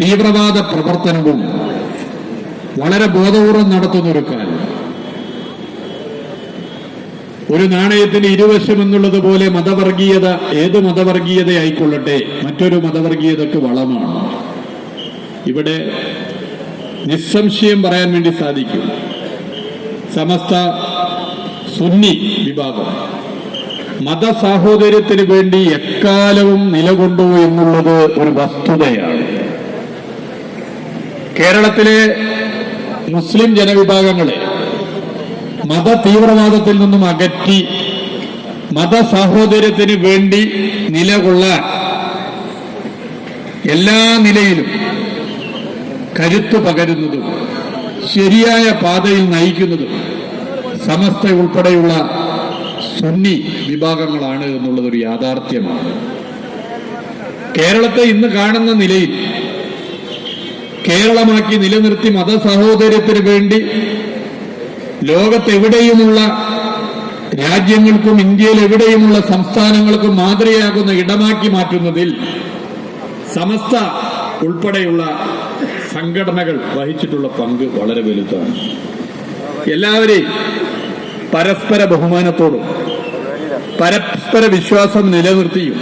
തീവ്രവാദ പ്രവർത്തനവും വളരെ ബോധപൂർവം നടത്തുന്ന ഒരു കാര്യം. ഒരു നാണയത്തിന് ഇരുവശം എന്നുള്ളത് പോലെ മതവർഗീയത ഏത് മതവർഗീയത ആയിക്കൊള്ളട്ടെ മറ്റൊരു മതവർഗീയതക്ക് വളമാണ്. ഇവിടെ നിസ്സംശയം പറയാൻ വേണ്ടി സാധിക്കും. സമസ്ത സുന്നി വിഭാഗം. മതസാഹോദര്യത്തിന് വേണ്ടി എക്കാലവും നിലകൊണ്ടു എന്നുള്ളത് ഒരു വസ്തുതയാണ്. കേരളത്തിലെ മുസ്ലിം ജനവിഭാഗങ്ങളെ മത തീവ്രവാദത്തിൽ നിന്നും അകറ്റി മതസാഹോദര്യത്തിന് വേണ്ടി നിലകൊള്ളാൻ എല്ലാ നിലയിലും കരുത്തു പകരുന്നതും ശരിയായ പാതയിൽ നയിക്കുന്നതും സമസ്ത ഉൾപ്പെടെയുള്ള സുന്നി വിഭാഗങ്ങളാണ് എന്നുള്ളതൊരു യാഥാർത്ഥ്യമാണ്. കേരളത്തെ ഇന്ന് കാണുന്ന നിലയിൽ കേരളമാക്കി നിലനിർത്തി മതസഹോദര്യത്തിന് വേണ്ടി ലോകത്തെവിടെയുമുള്ള രാജ്യങ്ങൾക്കും ഇന്ത്യയിൽ എവിടെയുമുള്ള സംസ്ഥാനങ്ങൾക്കും മാതൃകയാകുന്ന ഇടമാക്കി മാറ്റുന്നതിൽ സമസ്ത ഉൾപ്പെടെയുള്ള സംഘടനകൾ വഹിച്ചിട്ടുള്ള പങ്ക് വളരെ വലുതാണ്. എല്ലാവരെയും പരസ്പര ബഹുമാനത്തോടും പരസ്പര. വിശ്വാസം നിലനിർത്തിയും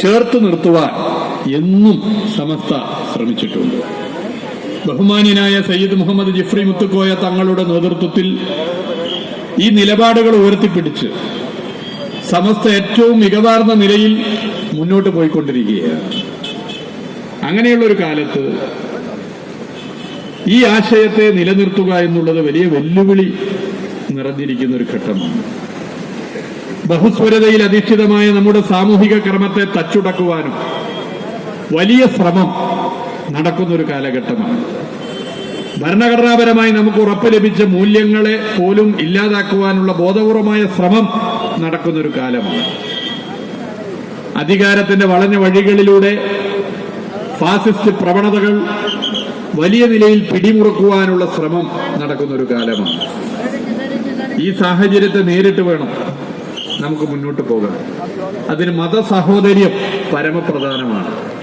ചേർത്ത് നിർത്തുവാൻ എന്നും സമസ്ത ശ്രമിച്ചിട്ടുണ്ട്. ബഹുമാന്യനായ സയ്യിദ് മുഹമ്മദ് ജിഫ്രി മുത്തുക്കോയ തങ്ങളുടെ നേതൃത്വത്തിൽ ഈ നിലപാടുകൾ ഉയർത്തിപ്പിടിച്ച് സമസ്ത ഏറ്റവും മികവാർന്ന നിലയിൽ മുന്നോട്ട് പോയിക്കൊണ്ടിരിക്കുകയാണ്. അങ്ങനെയുള്ള ഒരു കാലത്ത് ഈ ആശയത്തെ നിലനിർത്തുക എന്നുള്ളത് വലിയ വെല്ലുവിളി നിറഞ്ഞിരിക്കുന്ന ഒരു ഘട്ടമാണ്. ബഹുസ്വരതയിൽ അധിഷ്ഠിതമായ നമ്മുടെ സാമൂഹിക ക്രമത്തെ തച്ചുടക്കുവാനും വലിയ ശ്രമം നടക്കുന്ന ഒരു കാലഘട്ടമാണ്. ഭരണഘടനാപരമായി നമുക്ക് ഉറപ്പ് ലഭിച്ച മൂല്യങ്ങളെ പോലും ഇല്ലാതാക്കുവാനുള്ള ബോധപൂർവമായ ശ്രമം നടക്കുന്ന ഒരു കാലമാണ്. അധികാരത്തിന്റെ വളഞ്ഞ വഴികളിലൂടെ ഫാസിസ്റ്റ് പ്രവണതകൾ വലിയ നിലയിൽ പിടിമുറുക്കുവാനുള്ള ശ്രമം നടക്കുന്ന ഒരു കാലമാണ്. ഈ സാഹചര്യത്തെ നേരിട്ട് വേണം നമുക്ക് മുന്നോട്ട് പോകാം. അതിന് മതസഹോദര്യം പരമപ്രധാനമാണ്.